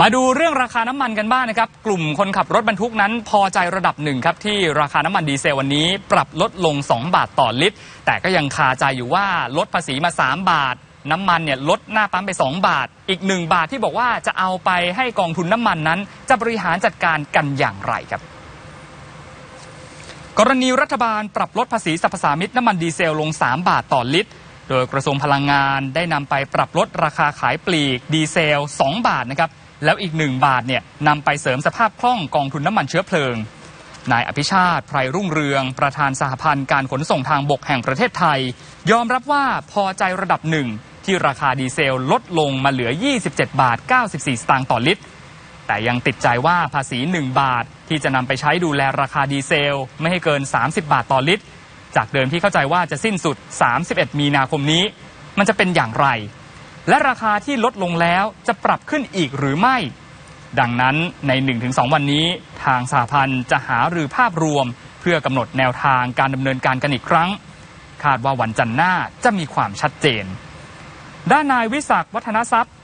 มาดูเรื่องราคาน้ำมันกันบ้างนะครับ กลุ่มคนขับรถบรรทุกนั้น พอใจระดับหนึ่งครับที่ราคาน้ำมันดีเซลวันนี้ ปรับลดลง 2 บาทต่อลิตร แต่ก็ยังคาใจอยู่ว่าลดภาษีมา 3 บาท น้ำมันเนี่ยลดหน้าปั๊มไป 2 บาท อีก 1 บาทที่บอกว่าจะเอาไปให้กองทุนน้ำมันนั้น จะบริหารจัดการกันอย่างไรครับกรณีรัฐบาลปรับลดภาษีสรรพสามิตน้ำมันดีเซลลง 3 บาทต่อลิตร โดยกระทรวงพลังงานได้นำไปปรับลดราคาขายปลีกดีเซล 2 บาทนะครับ แล้วอีก 1 บาทเนี่ยนำไปเสริมสภาพคล่องกองทุนน้ำมันเชื้อเพลิง นายอภิชาติไพรรุ่งเรือง ประธานสหพันธ์การขนส่งทางบกแห่งประเทศไทย ยอมรับว่าพอใจระดับหนึ่งที่ราคาดีเซลลดลงมาเหลือ 27 บาท 94 สตางค์ต่อลิตร แต่ยังติดใจว่าภาษี 1 บาทที่จะนำไปใช้ดูแลราคาดีเซล ไม่ให้เกิน 30 บาทต่อลิตร จากเดิมที่เข้าใจว่าจะสิ้นสุด 31 มีนาคมนี้ มันจะเป็นอย่างไร และราคาที่ลดลงแล้วจะปรับขึ้นอีกหรือไม่ ดังนั้นใน 1-2 วันนี้ ทางสหพันธ์จะหารือภาพรวม เพื่อกำหนดแนวทางการดำเนินการกันอีกครั้ง คาดว่าวันจันทร์หน้าจะมีความชัดเจน ด้านนายวิศักดิ์วัฒนทรัพย์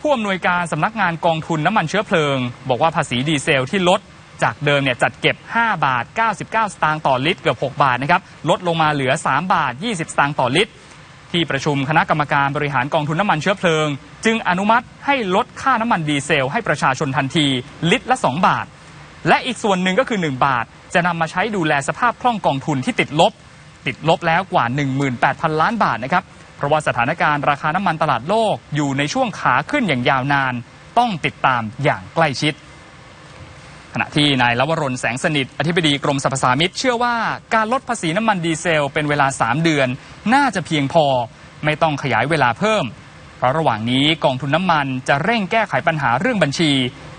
ผู้อำนวยการสำนักงานกองทุนน้ำมันเชื้อเพลิง บอกว่าภาษีดีเซลที่ลดจากเดิมเนี่ยจัดเก็บ 5 บาท 99 สตางค์ต่อลิตร เกือบ 6 บาทนะครับ ลดลงมาเหลือ 3 บาท 20 สตางค์ต่อลิตร ที่ประชุมคณะกรรมการบริหารกองทุนน้ำมันเชื้อเพลิง จึงอนุมัติให้ลดค่าน้ำมันดีเซลให้ประชาชนทันที ลิตรละ 2 บาท และอีกส่วนหนึ่งก็คือ 1 บาท จะนำมาใช้ดูแลสภาพคล่องกองทุนที่ติดลบ ติดลบแล้วกว่า 18,000 ล้านบาทนะครับเพราะว่าสถานการณ์ราคาน้ำมันตลาดโลกอยู่ในช่วงขาขึ้นอย่างยาวนาน ต้องติดตามอย่างใกล้ชิด ขณะที่นายลวรนแสงสนิท อธิบดีกรมสรรพสามิตเชื่อว่าการลดภาษีน้ำมันดีเซลเป็นเวลา 3 เดือน น่าจะเพียงพอ ไม่ต้องขยายเวลาเพิ่ม เพราะระหว่างนี้กองทุนน้ำมันจะเร่งแก้ไขปัญหาเรื่องบัญชี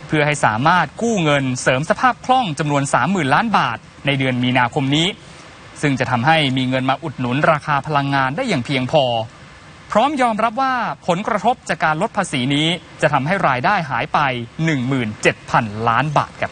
เพื่อให้สามารถกู้เงินเสริมสภาพคล่องจำนวน 30,000 ล้านบาท ในเดือนมีนาคมนี้ ซึ่งจะทำให้มีเงินมาอุดหนุนราคาพลังงานได้อย่างเพียงพอ พร้อมยอมรับว่าผลกระทบจากการลดภาษีนี้จะทำให้รายได้หายไป 17,000 ล้านบาทครับ